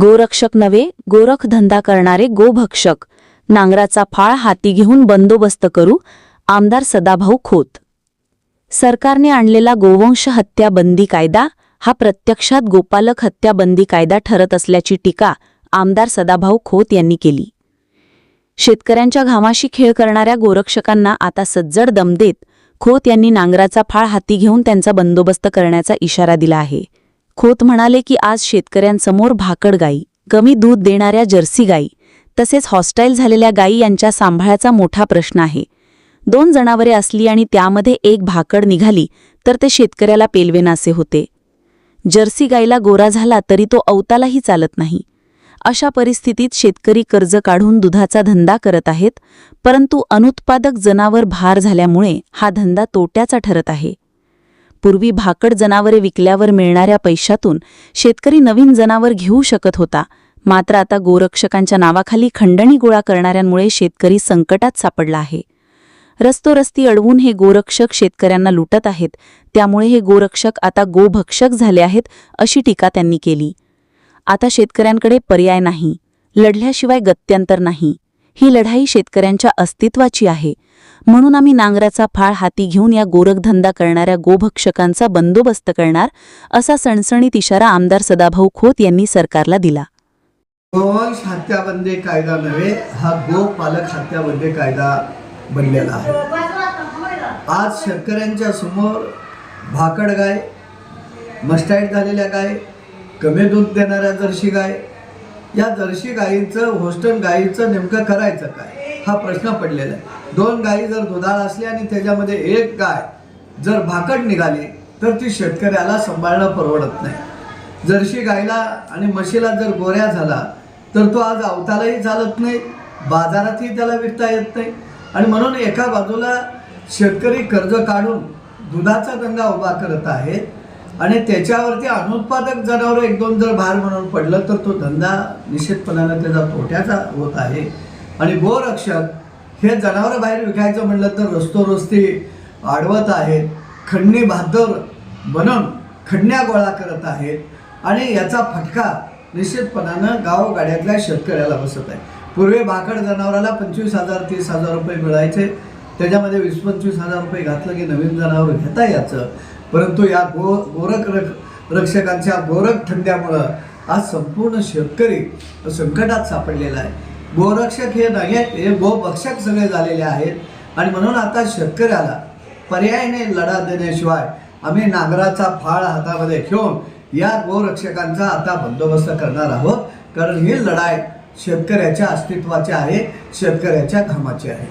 गोरक्षक नव्हे गोरख धंदा करणारे गोभक्षक. नांगराचा फाळ हाती घेऊन बंदोबस्त करू आमदार सदाभाऊ खोत. सरकारने आणलेला गोवंश हत्या बंदी कायदा हा प्रत्यक्षात गोपालक हत्या बंदी कायदा ठरत असल्याची टीका आमदार सदाभाऊ खोत यांनी केली. शेतकऱ्यांच्या घामाशी खेळ करणाऱ्या गोरक्षकांना आता सज्जड दम देत खोत यांनी नांगराचा फाळ हाती घेऊन त्यांचा बंदोबस्त करण्याचा इशारा दिला आहे. खोत म्हणाले की आज शेतकऱ्यांसमोर भाकड गाई कमी दूध देणाऱ्या जर्सी गाई तसेच हॉस्टाईल झालेल्या गायी यांच्या सांभाळाचा मोठा प्रश्न आहे. दोन जनावरे असली आणि त्यामध्ये एक भाकड निघाली तर ते शेतकऱ्याला पेलवेनासे होते. जर्सी गाईला गोरा झाला तरी तो अवतालाही चालत नाही. अशा परिस्थितीत शेतकरी कर्ज काढून दुधाचा धंदा करत आहेत परंतु अनुत्पादक जनावर भार झाल्यामुळे हा धंदा तोट्याचा ठरत आहे. पूर्वी भाकड जनावरे विकल्यावर मिळणाऱ्या पैशातून शेतकरी नवीन जनावर घेऊ शकत होता. मात्र आता गोरक्षकांच्या नावाखाली खंडणी गोळा करणाऱ्यांमुळे शेतकरी संकटात सापडला आहे. रस्तोरस्ती अडवून हे गोरक्षक शेतकऱ्यांना लुटत आहेत. त्यामुळे हे गोरक्षक आता गोभक्षक झाले आहेत अशी टीका त्यांनी केली. आता शेतकऱ्यांकडे पर्याय नाही. लढल्याशिवाय गत्यंतर नाही. ही लढाई शेतकऱ्यांच्या अस्तित्वाची आहे. म्हणून आम्ही नांगराचा फाळ हाती घेऊन या गोरखधंदा करणाऱ्या गोभक्षकांचा बंदोबस्त करणार असा सणसणीत इशारा आमदार सदाभाऊ खोत यांनी सरकारला दिला. गोवंश हत्याबंदी कायदा नव्हे हा गोपालक हत्याबंदी कायदा बनलेला आहे. आज शेतकऱ्यांच्या समोर भाकड गाय मस्टाईट झालेल्या गाय कमी दूध देणाऱ्या जर्शी गाय या जर्शी गायीचं होस्टन गायीचं नेमकं करायचं काय? हा प्रश्न पडलेला आहे. दोन गायी जर दुधाळ असल्या आणि त्याच्यामध्ये एक गाय जर भाकड निघाली तर ती शेतकऱ्याला सांभाळणं परवडत नाही. जर्शी गायला आणि म्हशीला जर गोऱ्या झाला तर तो आज अवतालाही चालत नाही बाजारातही त्याला विकता येत नाही. आणि म्हणून एका बाजूला शेतकरी कर्ज काढून दुधाचा धंदा उभा करत आहे आणि त्याच्यावरती अनुत्पादक जनावर एक दोन जर भार म्हणून पडलं तर तो धंदा निश्चितपणानं त्याचा तोट्याचा होत आहे. आणि गोरक्षक हे जनावरं बाहेर विकायचं म्हणलं तर रस्तोरस्ती अडवत आहेत खंडणी भादर बनवून खंडण्या गोळा करत आहेत आणि याचा फटका निश्चितपणानं गावगाड्यातल्या शेतकऱ्याला बसत आहे. पूर्वी भाकड जनावराला पंचवीस हजार तीस हजार रुपये मिळायचे. त्याच्यामध्ये वीस पंचवीस हजार रुपये घातलं की नवीन जनावर घेता याचं परंतु या गो गोरख रक रक्षकांच्या गोरख थंड्यामुळं आज संपूर्ण शेतकरी संकटात सापडलेला आहे. गोरक्षक हे नाही आहेत, हे गोभक्षक सगळे झालेले आहेत. आणि म्हणून आता शेतकऱ्याला पर्यायाने लढा देण्याशिवाय आम्ही नांगराचा फाळ हातामध्ये घेऊन या गोरक्षकांचा आता बंदोबस्त करणार आहोत. कारण ही लढाई शेतकऱ्याच्या अस्तित्वाची आहे शेतकऱ्याच्या घामाची आहे.